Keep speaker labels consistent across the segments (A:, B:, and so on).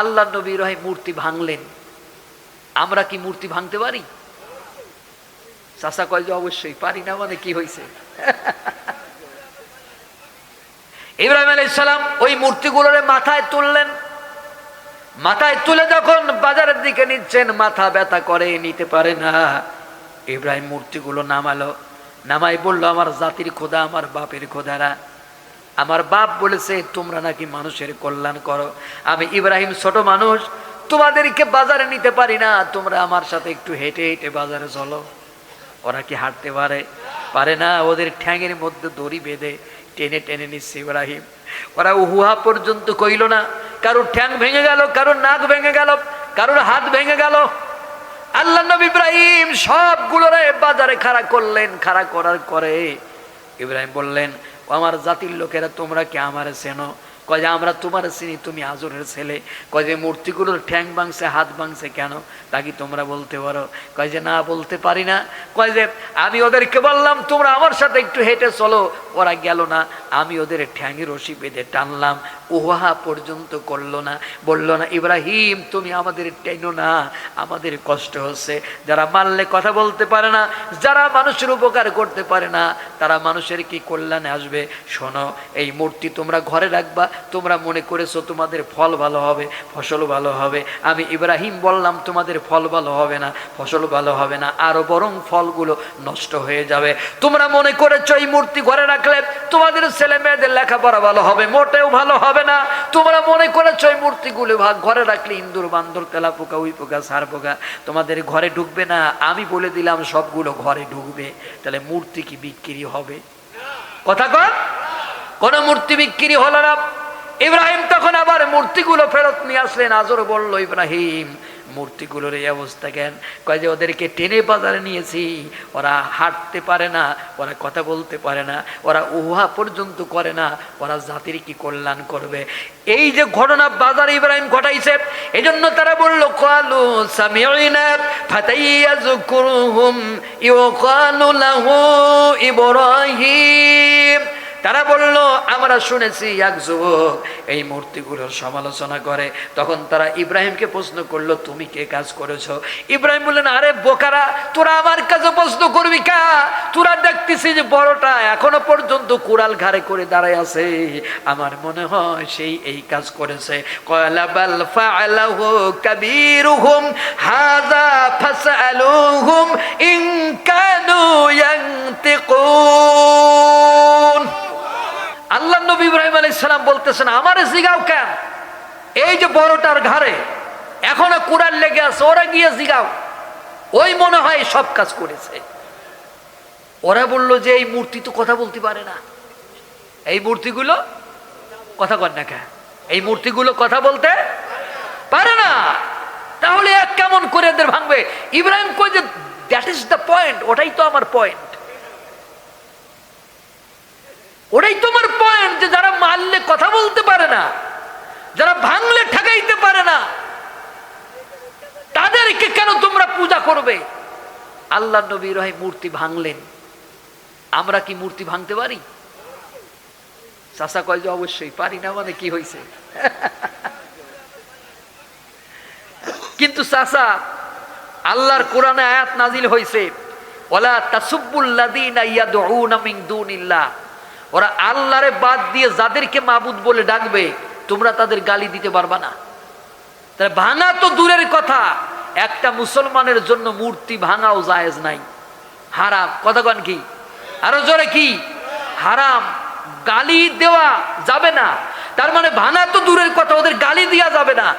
A: আল্লাহ নবী ইব্রাহিম মূর্তি ভাঙলেন। আমরা কি মূর্তি ভাঙতে পারি? চাষা কয় যে অবশ্যই, পারি না মানে কি হয়েছে ইব্রাহিম আলাইসালাম ওই মূর্তিগুলোরে মাথায় তুললেন। মাথায় তুলে যখন বাজারের দিকে নিচ্ছেন, মাথা ব্যথা করে, নিতে পারে না। ইব্রাহিম মূর্তিগুলো নামালো নামাই বলল, আমার জাতির খোদা, আমার বাপের খোদারা আমার বাপ বলেছে, তোমরা নাকি মানুষের কল্যাণ করো। আমি ইব্রাহিম ছোট মানুষ, তোমাদেরকে বাজারে নিতে পারি না। তোমরা আমার সাথে একটু হেঁটে হেঁটে বাজারে চলো। ওরা কি হাঁটতে পারে? পারে না, ওদের ঠ্যাঙের মধ্যে দড়ি বেঁধে টেনে টেনে নিচ্ছে ইব্রাহিম। ওরা উহুহা পর্যন্ত কইল না, কারোর ঠ্যাং ভেঙে গেল, কারোর নাক ভেঙে গেল, কারোর হাত ভেঙে গেল। আল্লাহ নবী ইব্রাহিম সবগুলোরে বাজারে খাড়া করলেন, খাড়া করার করে ইব্রাহিম বললেন আমার জাতির লোকেরা তোমরা কে আমার চেনো? কয় যে, আমরা তোমার চিনি, তুমি আজরের ছেলে। কয় যে মূর্তিগুলোর ঠ্যাং ভাঙছে হাত ভাঙছে কেন? তা কি তোমরা বলতে পারো? কয় যে, না, বলতে পারি না। কয় যে, আমি ওদেরকে বললাম, তোমরা আমার সাথে একটু হেঁটে চলো। ওরা গেল না। আমি ওদের ঠ্যাঙে রশি বেঁধে টানলাম। উহা পর্যন্ত করল না। বলল না, ইব্রাহিম, তুমি আমাদের টেনো না। আমাদের কষ্ট হচ্ছে। যারা মারলে কথা বলতে পারে না, যারা মানুষের উপকার করতে পারে না, তারা মানুষের কি কল্যাণে আসবে? শোনো, এই মূর্তি তোমরা ঘরে রাখবা। তোমরা মনে করেছ তোমাদের ফল ভালো হবে, ফসল ভালো হবে। আমি ইব্রাহিম বললাম, তোমাদের ফল ভালো হবে না, ফসল ভালো হবে না, আরও বরং ফলগুলো নষ্ট হয়ে যাবে। তোমরা মনে করেছ এই মূর্তি ঘরে রাখলে তোমাদের ছেলে মেয়েদের লেখাপড়া ভালো হবে, মোটেও ভালো হবে না। তোমরা মনে করেছ এই মূর্তিগুলো ঘরে রাখলে ইন্দুর, বান্দর তেলা পোকা উই পোকা সার পোকা তোমাদের ঘরে ঢুকবে না। আমি বলে দিলাম, সবগুলো ঘরে ঢুকবে। তাহলে মূর্তি কি বিক্রি হবে? কথা কর কোন মূর্তি বিক্রি হলো না। ইব্রাহিম তখন আবার মূর্তিগুলো ফেরত নিয়ে আসলেন। আজর বলল, ইব্রাহিম, মূর্তিগুলোর এই অবস্থা কেন? কয় যে ওদেরকে টেনে বাজারে নিয়েছি। ওরা হাঁটতে পারে না, ওরা কথা বলতে পারে না, ওরা উহা পর্যন্ত করে না, ওরা জাতির কি কল্যাণ করবে? এই যে ঘটনা বাজারে ইব্রাহিম ঘটাইছে এই জন্য তারা বলল, কালু লাহু ইব্রাহিম। তারা বলল, আমরা শুনেছি এক যুবক এই মূর্তিগুলোর সমালোচনা করে। তখন তারা ইব্রাহিমকে প্রশ্ন করল, তুমি কে কাজ করেছ? ইব্রাহিম বললেন, আরে বোকারা, তোরা আমার কাছে প্রশ্ন করবি কা? তোরা দেখতেছি যে বড়টা এখনও পর্যন্ত কুড়াল ঘাড়ে করে দাঁড়ায় আছে। আমার মনে হয় সেই এই কাজ করেছে। কয়লা, বাল ফাআলাহু কাবীরুহুম, হাযা নবী ইব্রাহিম আলাইহিস সালাম বলতেছেন, আমারে জিগাও কেন? এই যে বড়টার ঘাড়ে এখনও কুড়াল লেগে আছে, ওরা গিয়ে জিগাও। ওই মনে হয় সব কাজ করেছে। ওরা বলল যে, এই মূর্তি তো কথা বলতে পারে না। এই মূর্তিগুলো কথা কর না কেন? এই মূর্তিগুলো কথা বলতে পারে না। তাহলে এক কেমন করে এদের ভাঙবে? ইব্রাহিম কই যে দ্যাট ইজ দ্য পয়েন্ট ওটাই তো আমার পয়েন্ট ওটাই তোমার পয়েন্ট যে যারা মারলে কথা বলতে পারে না, যারা ভাঙলে ঠেকাইতে পারে না, তাদেরকে কেন তোমরা পূজা করবে? আল্লাহ নবী রহে মূর্তি ভাঙলেন। আমরা কি মূর্তি ভাঙতে পারি? চাষা কয় যে অবশ্যই, পারি না মানে কি হয়েছে কিন্তু চাষা আল্লাহর কোরআনে আয়াত নাজিল হয়েছে ওলা তাসুবুল্লাদিনা ওরা আল্লাহরে বাদ দিয়ে যাদেরকে মাবুদ বলে ডাকবে, তোমরা তাদের গালি দিতে পারবা না। তাহলে ভাঙা তো দূরের কথা, একটা মুসলমানের জন্য মূর্তি ভাঙাও জায়েজ নাই। হারাম কতক্ষণ কি? আরও জোরে কি? হারাম, গালি দেওয়া যাবে না। তার মানে ভাঙা তো দূরের কথা, ওদের গালি দেওয়া যাবে না।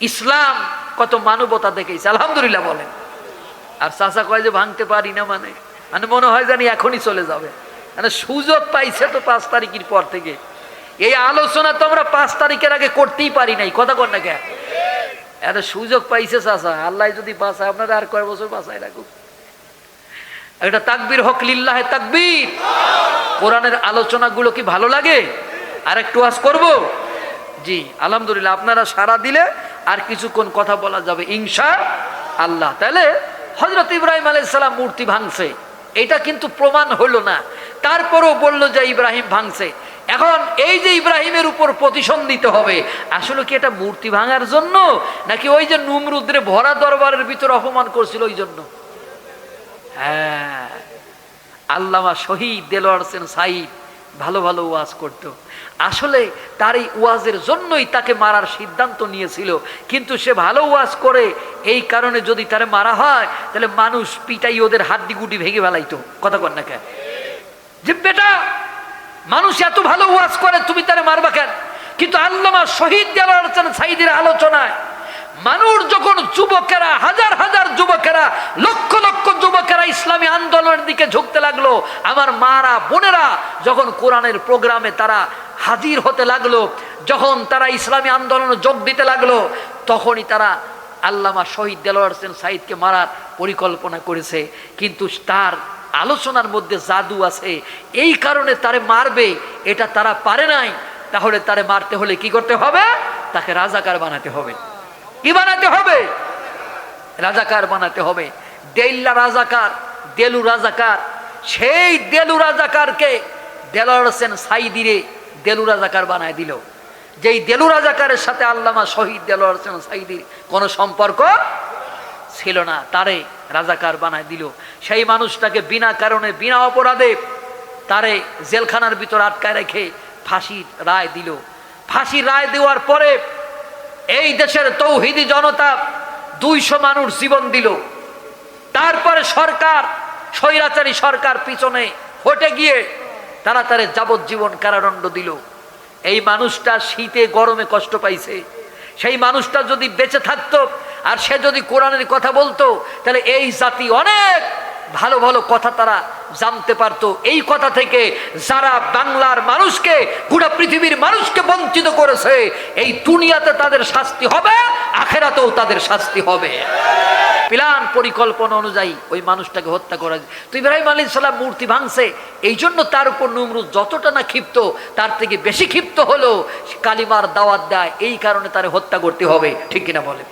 A: ইসলাম কত মানবতা দেখেছে, আলহামদুলিল্লাহ বলেন। আর চাষা কয় যে ভাঙতে পারি না মানে। মানে মনে হয় জানি এখনই চলে যাবে। মানে সুযোগ পাইছে তো পাঁচ তারিখের পর থেকে। এই আলোচনা তো আমরা পাঁচ তারিখের আগে করতেই পারি নাই। কথা কর না কে? এত সুযোগ পাইছে চাষা আল্লাহ যদি বাঁচায়, আপনারা আর কয় বছর বাঁচায় রাখুক। একটা তাকবির হক, লিল্লাহে তাকবির। কোরআনের আলোচনাগুলো কি ভালো লাগে? আর একটু আজ করব? জি, আলহামদুলিল্লাহ, আপনারা সারা দিলে আর কিছুক্ষণ কথা বলা যাবে, ইনশা আল্লাহ। তাহলে হজরত ইব্রাহিম আলাইসালাম মূর্তি ভাঙছে। এটা কিন্তু প্রমাণ হলো না। তারপরও বলল যে ইব্রাহিম ভাঙছে। এখন এই যে ইব্রাহিমের উপর প্রতিশোধ নিতে হবে, আসলে কি এটা মূর্তি ভাঙার জন্য? নাকি ওই যে নুমরুদ্রে ভরা দরবারের ভিতর অপমান করছিল ওই জন্য? হ্যাঁ আল্লামা শহীদ দেলোয়ার সেন সাইদ ভালো ভালো ওয়াজ করত। আসলে তার এই ওয়াজের জন্যই তাকে মারার সিদ্ধান্ত নিয়েছিল। কিন্তু সে ভালো ওয়াজ করে, এই কারণে যদি তারে মারা হয়, তাহলে মানুষ পিটাই ওদের হাড্ডি গুটি ভেঙে ফেলাইতো। কথা কর না কেন? যে বেটা, মানুষ এত ভালো ওয়াজ করে, তুমি তারে মারবা কেন? কিন্তু আল্লামা শহীদ হোসেন সাইদের আলোচনায়, মানুষ যখন যুবকেরা, হাজার হাজার যুবকেরা, লক্ষ লক্ষ যুবকেরা ইসলামী আন্দোলনের দিকে ঝুঁকতে লাগল, আমার মারা, বোনেরা, যখন কোরআনের প্রোগ্রামে তারা হাজির হতে লাগল। যখন তারা ইসলামী আন্দোলনে যোগ দিতে লাগল, তখনই তারা আল্লামা শহীদ দেলোয়ার হোসেন সাইদকে মারার পরিকল্পনা করেছে। কিন্তু তার আলোচনার মধ্যে জাদু আছে। এই কারণে তারে মারবে, এটা তারা পারে নাই। তাহলে তারে মারতে হলে কি করতে হবে? তাকে রাজাকার বানাতে হবে। কি বানাতে হবে? রাজাকার বানাতে হবে। দেল্লা রাজাকার, দেলু রাজাকার, সেই দেলু রাজাকারকে দেলোয়ার হোসেন সাইদিরে দেলু রাজাকার বানায় দিল। যেই দেলু রাজাকারের সাথে আল্লামা শহীদ হোসেন সাইদির কোনো সম্পর্ক ছিল না, তারে রাজাকার বানায় দিল। সেই মানুষটাকে বিনা কারণে, বিনা অপরাধে তারে জেলখানার ভিতর আটকায় রেখে ফাঁসির রায় দিল। ফাঁসির রায় দেওয়ার পরে এই দেশের তৌহিদি জনতা দুইশো মানুষ জীবন দিল। তারপরে সরকার, স্বৈরাচারী সরকার পিছনে হটে গিয়ে তারা তারে যাবজ্জীবন কারাদণ্ড দিল। এই মানুষটা শীতে গরমে কষ্ট পাইছে। সেই মানুষটা যদি বেঁচে থাকতো আর সে যদি কোরআনের কথা বলতো, তাহলে এই জাতি অনেক ভালো ভালো কথা তারা জানতে পারতো। এই কথা থেকে যারা বাংলার মানুষকে, গোটা পৃথিবীর মানুষকে বঞ্চিত করেছে, এই দুনিয়াতে তাদের শাস্তি হবে, আখেরাতেও তাদের শাস্তি হবে। প্ল্যান, পরিকল্পনা অনুযায়ী ওই মানুষটাকে হত্যা করা। তো ইব্রাহিম আলী সাল্লাম মূর্তি ভাঙছে এই জন্য তার উপর নমরুদ যতটা না ক্ষিপ্ত, তার থেকে বেশি ক্ষিপ্ত হলো কালিমার দাওয়াত দেয়, এই কারণে তারে হত্যা করতে হবে, ঠিক কিনা বলে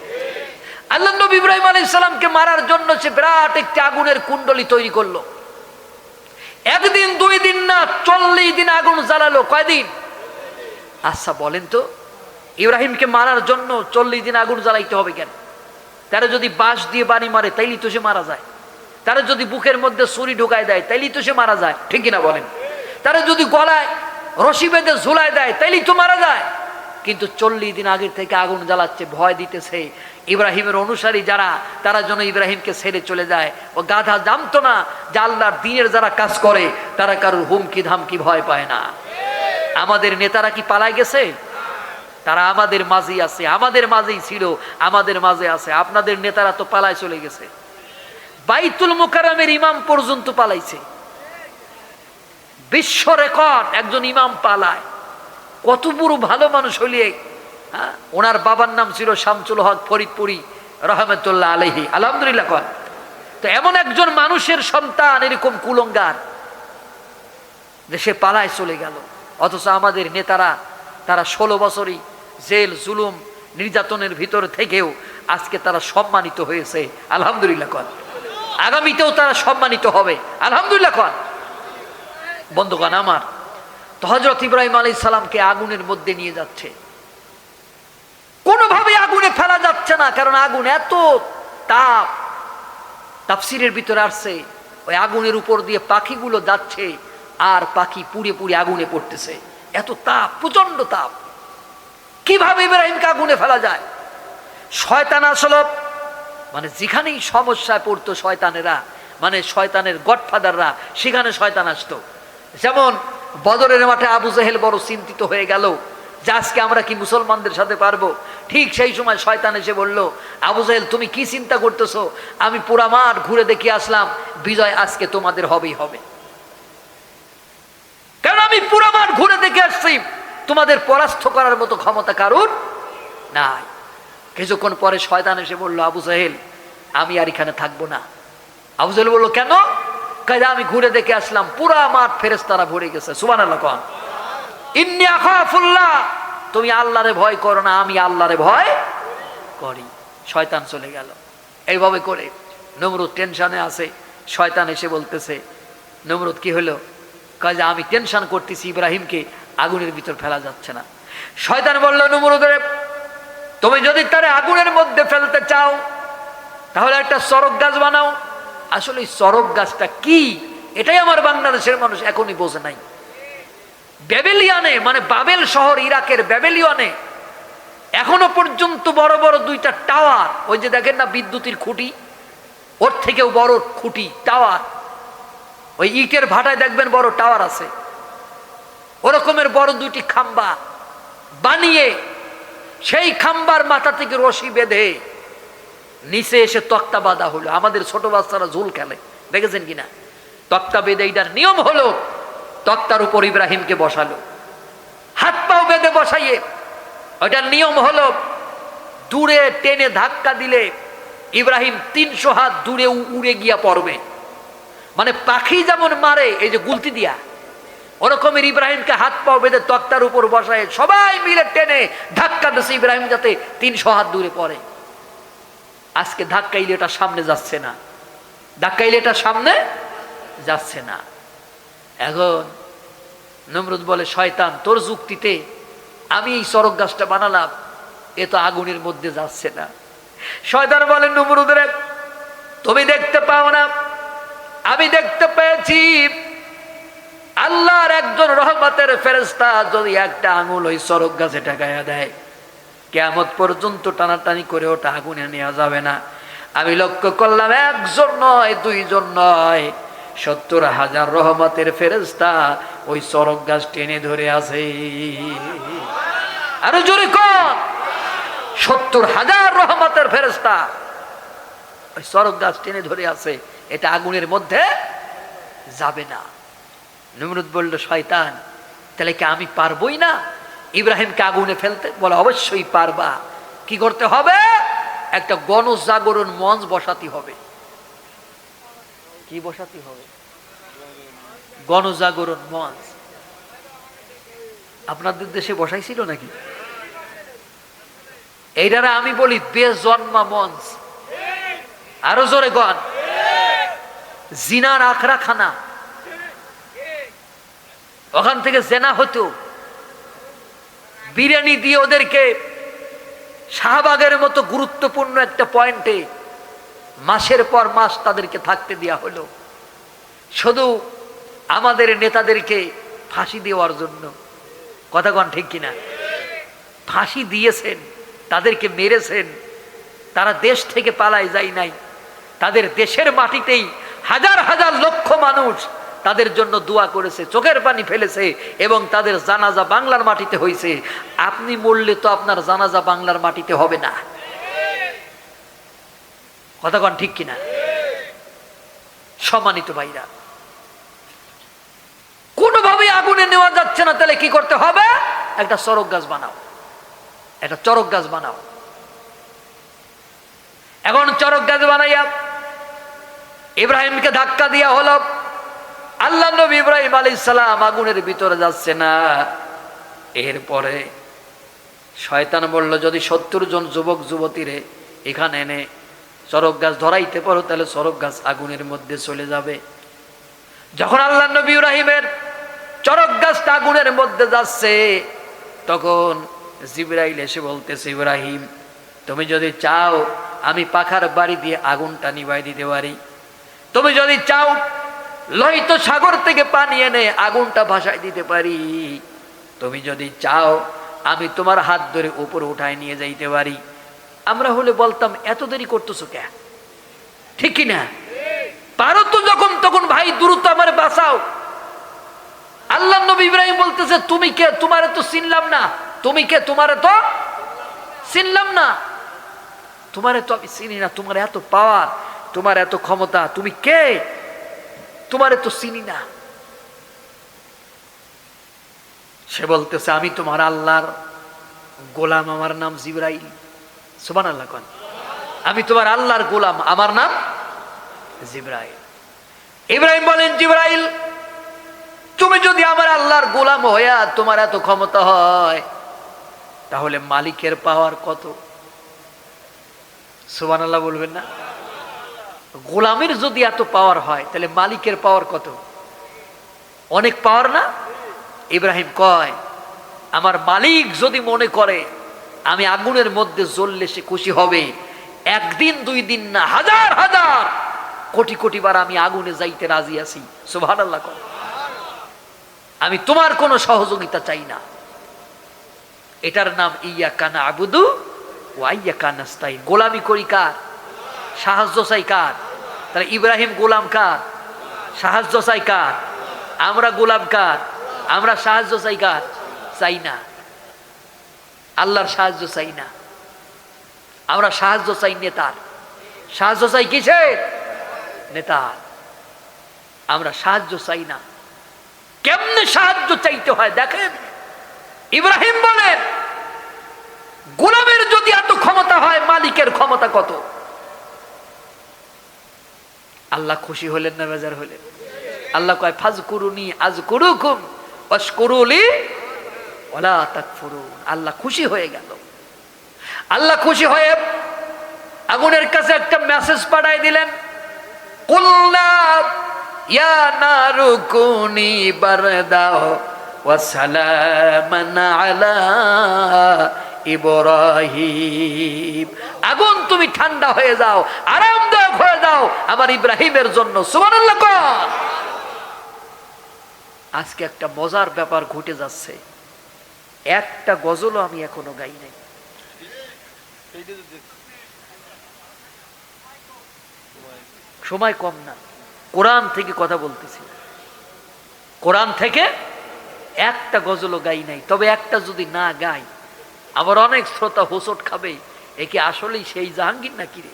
A: আল্লাহ ইব্রাহিম আলী ইসলামকে মারার জন্য সে বিরাট একটি আগুনের কুণ্ডলি তৈরি করল। একদিন, দুই দিন না, চল্লিশ দিন আগুন জ্বালালো, কয়দিন? আচ্ছা বলেন তো, ইব্রাহিমকে মারার জন্য চল্লিশ দিন আগুন জ্বালাইতে হবে কেন? তারা যদি বাঁশ দিয়ে বাড়ি মারে তাইলেই তো সে মারা যায়। তারা যদি বুকের মধ্যে ছুরি ঢুকায় দেয় তাইলেই তো সে মারা যায়। ঠিক কিনা বলেন? তারা যদি গলায় রশি বেঁধে ঝুলায় দেয় তাইলেই তো মারা যায়। কিন্তু চল্লিশ দিন আগের থেকে আগুন জ্বালাচ্ছে, ভয় দিতেছে। ইব্রাহিমের অনুসারী যারা, তারা যেন ইব্রাহিমকে ছেড়ে চলে যায়। ও গাধা জানতো না যে দিনের যারা কাজ করে, তারা কারোর হুমকি ধামকি ভয় পায় না। আমাদের নেতারা কি পালায় গেছে? তারা আমাদের মাঝেই আছে, আমাদের মাঝেই ছিল, আমাদের মাঝে আছে। আপনাদের নেতারা তো পালায় চলে গেছে। বাইতুল মোকারামের ইমাম পর্যন্ত পালাইছে। বিশ্ব রেকর্ড, একজন ইমাম পালায়। কত বড় ভালো মানুষ হলিয়ে হ্যাঁ? ওনার বাবার নাম ছিল শামসুল হক ফরিদপুরি, রহমতুল্লাহ আলহি আলহামদুলিল্লাহ কন। তো এমন একজন মানুষের সন্তান এরকম কুলঙ্গার সে পালায় চলে গেল। অথচ আমাদের নেতারা তারা ষোলো বছরই জেল, জুলুম, নির্যাতনের ভিতর থেকেও আজকে তারা সম্মানিত হয়েছে। আলহামদুলিল্লাহ কন। আগামীতেও তারা সম্মানিত হবে। আলহামদুলিল্লাহ কন। বন্ধুগণ, আমার তো হজরত ইব্রাহিম আলী সালামকে আগুনের মধ্যে নিয়ে যাচ্ছে। কোনোভাবে আগুনে ফেলা যাচ্ছে না, কারণ আগুন এত তাপ। তাফসিরের ভিতরে আসছে, ওই আগুনের উপর দিয়ে পাখিগুলো যাচ্ছে, আর পাখি পুড়ে পুড়ে আগুনে পড়তেছে। এত তাপ প্রচণ্ড তাপ। কীভাবে ইব্রাহিমকে আগুনে ফেলা যায়? শয়তান আসল মানে যেখানেই সমস্যায় পড়তো শয়তানেরা মানে শয়তানের গডফাদাররা, সেখানে শয়তান আসতো। যেমন বদরের মাঠে আবু জাহেল বড় চিন্তিত হয়ে গেল, যে আজকে আমরা কি মুসলমানদের সাথে পারব? ঠিক সেই সময় শয়তান এসে বলল, আবু জাহেল, তুমি কি চিন্তা করতেছো? আমি পুরা মাঠ ঘুরে দেখে আসলাম, বিজয় আজকে তোমাদের হবেই হবে। কারণ আমি পুরো মাঠ ঘুরে দেখে আসছি, তোমাদের পরাস্ত করার মতো ক্ষমতা কারুর নাই। কিছুক্ষণ পরে শয়তান এসে বলল, আবু জাহেল, আমি আর এখানে থাকব না। আবু জাহেল বলল, কেন? কাজে আমি ঘুরে দেখে আসলাম, পুরা মাঠ ফেরেস্তারা ভরে গেছে। সুবান আল্লাহ কন। ইন্নি আখাফুল্লাহ, তুমি আল্লাহরে ভয় করো না, আমি আল্লাহরে ভয় করি। শয়তান চলে গেল। এইভাবে করে নমরুদ টেনশনে আছে। শয়তান এসে বলতেছে, নমরুদ, কি হলো? কাজে আমি টেনশন করতেছি, ইব্রাহিমকে আগুনের ভিতর ফেলা যাচ্ছে না। শয়তান বলল নমরুদের তুমি যদি তারে আগুনের মধ্যে ফেলতে চাও, তাহলে একটা সরক গাছ বানাও। আসলে সরক গাছটা কি? এটাই আমার বাংলাদেশের মানুষ এখনই বোঝে নাই। ব্যাবেলিয়ানে মানে বাবেল শহর ইরাকের ব্যাবেলিয়ানে, এখনও পর্যন্ত বড় বড় দুইটা টাওয়ার, ওই যে দেখেন না বিদ্যুতের খুঁটি, ওর থেকেও বড় খুঁটি, টাওয়ার ওই ইটের ভাটায় দেখবেন বড় টাওয়ার আছে। ওরকমের বড় দুটি খাম্বা বানিয়ে সেই খাম্বার মাথা থেকে রশি বেঁধে নিচে এসে তক্তা বাঁধা হলো। আমাদের ছোট বাচ্চারা ঝুল খেলে, দেখেছেন কিনা? তক্তা বেঁধে এইটার নিয়ম হলো, তক্তার উপর ইব্রাহিমকে বসালো। হাত পাও বেঁধে বসাইয়ে, ওইটার নিয়ম হলো, দূরে টেনে ধাক্কা দিলে ইব্রাহিম তিনশো হাত দূরে উড়ে গিয়া পড়বে। মানে পাখি যেমন মারে, এই যে গুলতি দিয়া, ওরকমের ইব্রাহিমকে হাত পাও বেঁধে তক্তার উপর বসায়, সবাই মিলে টেনে ধাক্কা দিচ্ছে ইব্রাহিম যাতে তিনশো হাত দূরে পড়ে। আজকে ধাক্কাইলে এটা সামনে যাচ্ছে না। ধাক্কাইলে এটা সামনে যাচ্ছে না। এখন নমরুদ বলে, শয়তান, তোর যুক্তিতে আমি এই চরক গাছটা বানালাম, এ তো আগুনের মধ্যে যাচ্ছে না। শয়তান বলে, নমরুদের, তুমি দেখতে পাও না আমি দেখতে পেয়েছি আল্লাহর একজন রহমতের ফেরেস্তা যদি একটা আঙুল ওই সড়ক গাছে টাকাইয়া দেয় কেমত পর্যন্ত টানাটানি করে ওটা আগুনে নেওয়া যাবে না। আমি লক্ষ্য করলাম একজন নয়, দুইজন নয়, সত্তর হাজার রহমতের ফেরেস্তা ওই সড়ক গাছ টেনে ধরে আছে। আরও জোরে কর সত্তর হাজার রহমতের ফেরেস্তা ওই সড়ক গাছ টেনে ধরে আছে। এটা আগুনের মধ্যে যাবে না। নমরুদ বলল, শয়তান, তাহলে কি আমি পারবই না? ইব্রাহিমকে আগুনে ফেলতে বলে, অবশ্যই পারবা। কি করতে হবে? একটা গণজাগরণ মঞ্চ বসাতে হবে। কি বসাতে হবে? গণজাগরণ মঞ্চ। আপনাদের দেশে বসাইছিল নাকি? এইটারা আমি বলি, বেজন্মা মঞ্চ। আরও জোরে গন জিনার আখড়া খানা। ওখান থেকে জেনা হতো। বিরিয়ানি দিয়ে ওদেরকে শাহবাগের মতো গুরুত্বপূর্ণ একটা পয়েন্টে মাসের পর মাস তাদেরকে থাকতে দেওয়া হলো। শুধু আমাদের নেতাদেরকে ফাঁসি দেওয়ার জন্য। কথা কন ঠিক কিনা? ফাঁসি দিয়েছেন, তাদেরকে মেরেছেন, তারা দেশ থেকে পালায় যায় নাই। তাদের দেশের মাটিতেই হাজার হাজার লক্ষ মানুষ তাদের জন্য দোয়া করেছে, চোখের পানি ফেলেছে এবং তাদের জানাজা বাংলার মাটিতে হয়েছে আপনি মরলে তো আপনার জানাজা বাংলার মাটিতে হবে না। কথা কন ঠিক কিনা? সম্মানিত ভাইরা কোনোভাবে আগুনে নেওয়া যাচ্ছে না, তাহলে কি করতে হবে? একটা চরক গাছ বানাও। একটা চরক গাছ বানাও। এখন চরক গাছ বানাইয়া ইব্রাহিমকে ধাক্কা দিয়া হলো। আল্লাহ নবী ইব্রাহিম আলী সালাম আগুনের ভিতরে যাচ্ছে না। এরপরে শয়তান বলল, যদি সত্তর জন যুবক, যুবতীরে এখানে এনে চরক গাছ ধরাইতে পারো, তাহলে চরক গাছ আগুনের মধ্যে চলে যাবে। যখন আল্লাহ নবী ইব্রাহিমের চরক গাছটা আগুনের মধ্যে যাচ্ছে, তখন জিব্রাইল এসে বলতেছে, ইব্রাহিম, তুমি যদি চাও আমি পাখার বাড়ি দিয়ে আগুনটা নিভাই দিতে পারি তুমি যদি চাও, লোহিত সাগর থেকে পানি এনে আগুনটা ভাসায় দিতে পারি। তুমি যদি চাও, আমি তোমার হাত ধরে উপরে উঠায় নিয়ে যাইতে পারি। আমরা হলে বলতাম, এত দেরি করতেছো কে? ঠিক না? পারো তো যখন, তখন ভাই, দ্রুত আমার বাঁচাও। আল্লাহ নবী ইব্রাহিম বলতেছে, তুমি কে? তোমার তো চিনলাম না। তুমি কে? তোমারে তো চিনলাম না। তোমারে তো আমি চিনি না। তোমার এত পাওয়ার। তোমার এত ক্ষমতা, তুমি কে? তোমারে তো চিনি না। সে বলতেছে, আমি তোমার আল্লাহর গোলাম, আমার নাম জিব্রাইল। সুবান আল্লাহ কন। আমি তোমার আল্লাহর গোলাম, আমার নাম জিব্রাইল। ইব্রাহিম বলেন, জিব্রাইল, তুমি যদি আমার আল্লাহর গোলাম হইয়া তোমার এত ক্ষমতা হয়, তাহলে মালিকের পাওয়ার কত? সুবান আল্লাহ বলবেন না। গোলামের যদি এত পাওয়ার হয়, তাহলে মালিকের পাওয়ার কত? অনেক পাওয়ার না? ইব্রাহিম কয়, আমার মালিক যদি মনে করে আমি আগুনের মধ্যে জ্বললে সে খুশি হবে, একদিন, দুই দিন না, হাজার হাজার, কোটি কোটি বার আমি আগুনে যাইতে রাজি আছি। সুভান আল্লাহ কর আমি তোমার কোনো সহযোগিতা চাই না। এটার নাম ইয়া কানা আবুদু ও আইয়া কানাস্তাই গোলামি করি কার? সাহায্য চাই কার? তাহলে ইব্রাহিম গোলাম কার? সাহায্য চাই কার? আমরা গোলাম কার? আমরা সাহায্য চাই কার? চাই না। আল্লাহর সাহায্য চাই না। আমরা সাহায্য চাই নেতার। সাহায্য চাই কিসের? নেতার। আমরা সাহায্য চাই না। কেমনে সাহায্য চাইতে হয় দেখেন? ইব্রাহিম বলেন, গোলামের যদি এত ক্ষমতা হয়, মালিকের ক্ষমতা কত? আল্লাহ খুশি হলেন না বেজার হলেন? আল্লাহ কয় ফাজ করুনি আজ করুকুম অস্করুলি ওলা তাকফুরুন। আল্লাহ খুশি হয়ে গেল। আল্লাহ খুশি হয়ে আগুনের কাছে একটা মেসেজ পাঠাই দিলেন। কুল্লা ইয়া আলা ইব্রাহিম। আগুন তুমি ঠান্ডা হয়ে যাও, আরামদায়ক হয়ে যাও আমার ইব্রাহিমের জন্য, সুবহানাল্লাহ আজকে একটা মজার ব্যাপার ঘটে যাচ্ছে। একটা গজলও আমি এখনও গাই নাই। সময় কম না। কোরআন থেকে কথা বলতেছি। কোরআন থেকে একটা গজলও গাই নাই, তবে একটা যদি না গাই আমার অনেক শ্রোতা হোসট খাবে। একে আসলেই সেই জাহাঙ্গীর নাকি রে?